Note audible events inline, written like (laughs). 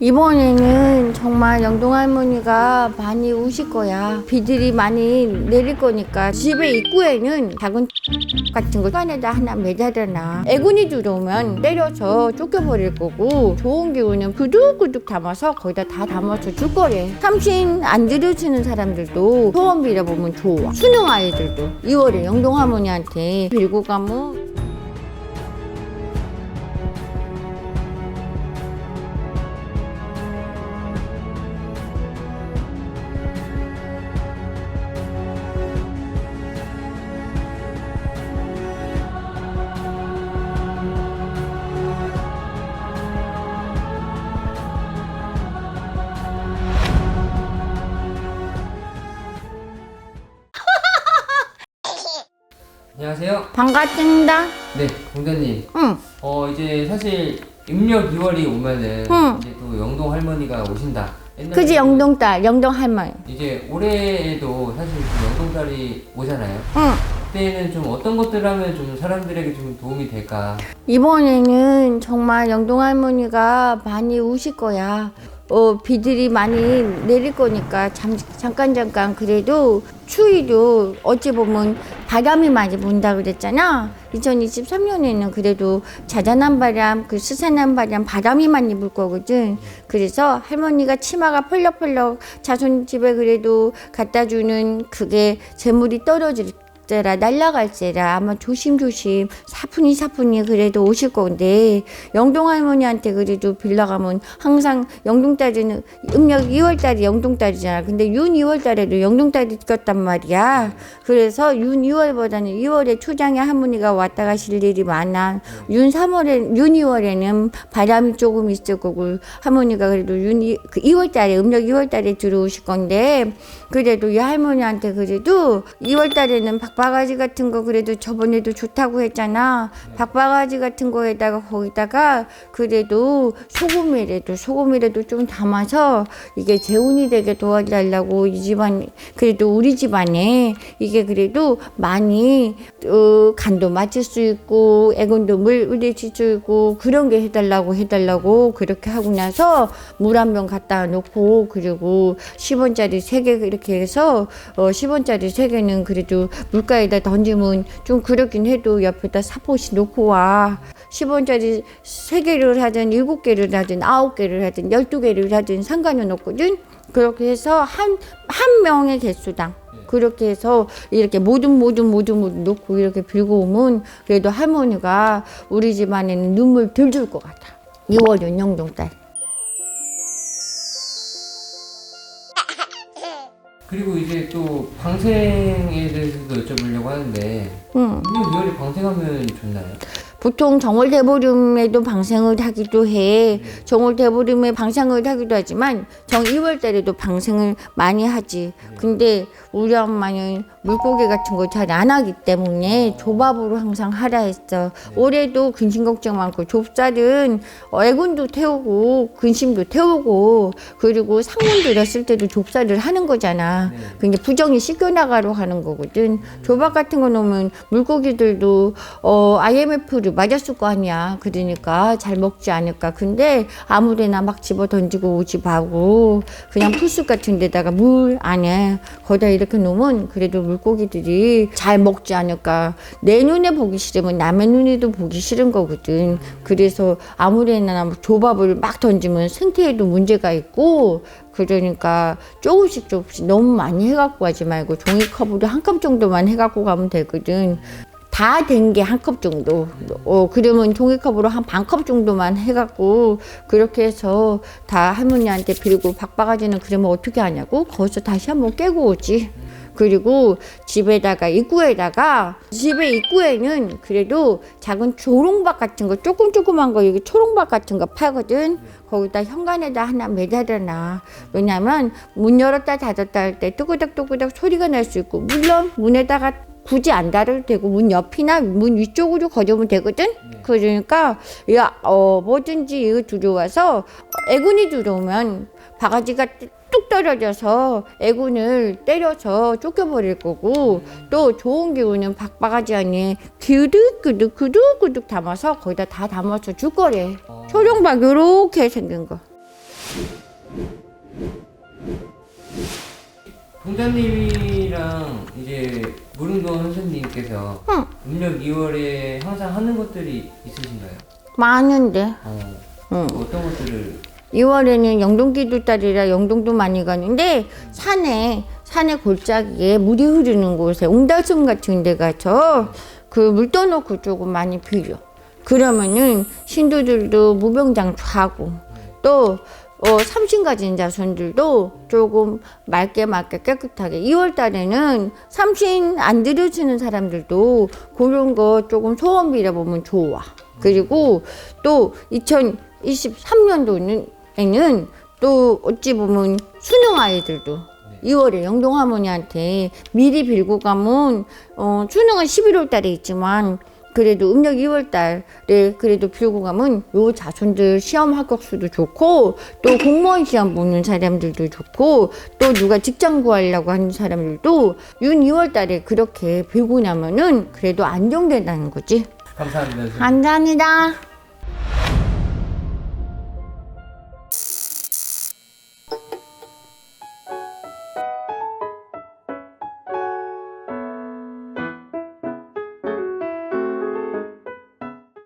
이번에는 정말 영동 할머니가 많이 우실 거야. 비들이 많이 내릴 거니까 집에 입구에는 작은 (laughs) 같은 거 안에다 하나 매달아놔. 애군이 들어오면 때려서 쫓겨버릴 거고 좋은 기운은 구둑구둑 담아서 거기다 다 담아서 줄 거래. 삼신 안 들으시는 사람들도 소원 빌어보면 좋아. 수능 아이들도 2월에 영동 할머니한테 빌고 가면 안녕하세요. 반갑습니다. 네, 공자님. 응. 어 이제 사실 음력 2월이 오면은 응. 이제 또 영동 할머니가 오신다. 옛날에 그지 영동딸 영동 할머니. 이제 올해에도 사실 좀 영동달이 오잖아요. 응. 그때는 좀 어떤 것들 하면 좀 사람들에게 좀 도움이 될까? 이번에는 정말 영동 할머니가 많이 우실 거야. 어, 비들이 많이 내릴 거니까 잠, 잠깐 잠깐 그래도 추위도 어찌 보면 바람이 많이 분다 그랬잖아. 2023년에는 그래도 자잘한 바람, 그 스산한 바람, 바람이 많이 불 거거든. 그래서 할머니가 치마가 펄럭펄럭 자손 집에 그래도 갖다 주는 그게 재물이 떨어질 때라 날라갈세라 아마 조심조심 사뿐히 사뿐히 그래도 오실 건데 영동 할머니한테 그래도 빌라 가면 항상 영동 딸이는 음력 2월 달이 영동딸이잖아. 근데 윤 2월 달에도 영동딸이 꼈단 말이야. 그래서 윤 2월보다는 2월에 초장에 할머니가 왔다 가실 일이 많아. 윤 3월에 윤 2월에는 바람이 조금 있을 거고 할머니가 그래도 윤 2, 그 2월 달에 음력 2월 달에 들어오실 건데 그래도 이 할머니한테 그래도 2월 달에는 박바가지 같은 거 그래도 저번에도 좋다고 했잖아. 박바가지 같은 거에다가 거기다가 그래도 소금이라도 소금이라도 좀 담아서 이게 재운이 되게 도와달라고 이 집안 그래도 우리 집안에 이게 그래도 많이 어, 간도 맞출 수 있고 애건도 물 우리칠 수 있고 그런 게 해달라고 해달라고 그렇게 하고 나서 물 한 병 갖다 놓고 그리고 10원짜리 세개 이렇게 해서 어 10원짜리 세 개는 그래도 물 가에다 던지면 좀 그렇긴 해도 옆에다 사포시 놓고 와. 10원짜리 세 개를 하든 일곱 개를 하든 아홉 개를 하든 열두 개를 하든 상관은 없거든. 그렇게 해서 한 한 명의 개수당. 그렇게 해서 이렇게 모든 모든 모든 모든 놓고 이렇게 빌고 오면 그래도 할머니가 우리 집안에는 눈물 들 줄 것 같아. 2월 윤영동딸 그리고 이제 또 방생에 대해서도 여쭤보려고 하는데 응. 음력 2월에 방생하면 좋나요? 보통 정월대보름에도 방생을 하기도 해. 정월대보름에 방생을 하기도 하지만 정 2월 달에도 방생을 많이 하지. 근데 우리 엄마는 물고기 같은 거잘안 하기 때문에 조밥으로 항상 하라 했어. 올해도 근심 걱정 많고 좁쌀은 애군도 태우고 근심도 태우고 그리고 상문 들었을 때도 좁쌀을 하는 거잖아. 근데 부정이 씻겨나가러 하는 거거든. 조밥 같은 거 넣으면 물고기들도 어, IMF를 맞았을 거 아니야. 그러니까 잘 먹지 않을까. 근데 아무데나 막 집어 던지고 오지 말고 그냥 풀숲 같은 데다가 물 안에 거기다 이렇게 놓으면 그래도 물고기들이 잘 먹지 않을까. 내 눈에 보기 싫으면 남의 눈에도 보기 싫은 거거든. 그래서 아무데나 조밥을 막 던지면 생태에도 문제가 있고 그러니까 조금씩 조금씩 너무 많이 해갖고 가지 말고 종이컵으로 한 컵 정도만 해갖고 가면 되거든. 다 된 게 한 컵 정도. 어, 그러면 종이컵으로 한 반 컵 정도만 해갖고, 그렇게 해서 다 할머니한테 빌고 박바가지는 그러면 어떻게 하냐고? 거기서 다시 한번 깨고 오지. 그리고 집에다가, 입구에다가, 집에 입구에는 그래도 작은 조롱박 같은 거, 조금 조그만 거, 여기 초롱박 같은 거 팔거든. 거기다 현관에다 하나 매달아놔. 왜냐면 문 열었다 닫았다 할 때 뚜구덕뚜구덕 소리가 날 수 있고, 물론 문에다가 굳이 안 닫아도 되고 문 옆이나 문 위쪽으로 거두면 되거든. 그러니까 야, 어, 뭐든지 이거 들어와서 애군이 들어오면 바가지가 뚝 떨어져서 애군을 때려서 쫓겨버릴 거고 또 좋은 기운은 박바가지 안에 기우득기득 구득구득 담아서 거기다 다 담아서 줄 거래. 초룡박 요렇게 생긴 거. 동자님이 랑 이제 무릉도 선생님께서 응. 음력 2월에 항상 하는 것들이 있으신가요? 많은데. 어, 응. 그 어떤 것들을 2월에는 영동기도 딸이라 영동도 많이 가는데 산에 산에 골짜기에 물이 흐르는 곳에 옹달섬 같은 데 가서 그 물 떠놓고 조금 많이 빌려. 그러면은 신도들도 무병장수하고 또 어, 삼신 가진 자손들도 조금 맑게 맑게 깨끗하게 2월 달에는 삼신 안 들여주는 사람들도 그런 거 조금 소원 빌어보면 좋아. 그리고 또 2023년도에는 또 어찌 보면 수능 아이들도 2월에 영동 할머니한테 미리 빌고 가면 어, 수능은 11월 달에 있지만 그래도 음력 2월 달에 그래도 빌고 가면 요 자손들 시험 합격 수도 좋고 또 공무원 시험 보는 사람들도 좋고 또 누가 직장 구하려고 하는 사람들도 윤 2월 달에 그렇게 빌고 나면은 그래도 안정된다는 거지. 감사합니다. 선생님. 감사합니다.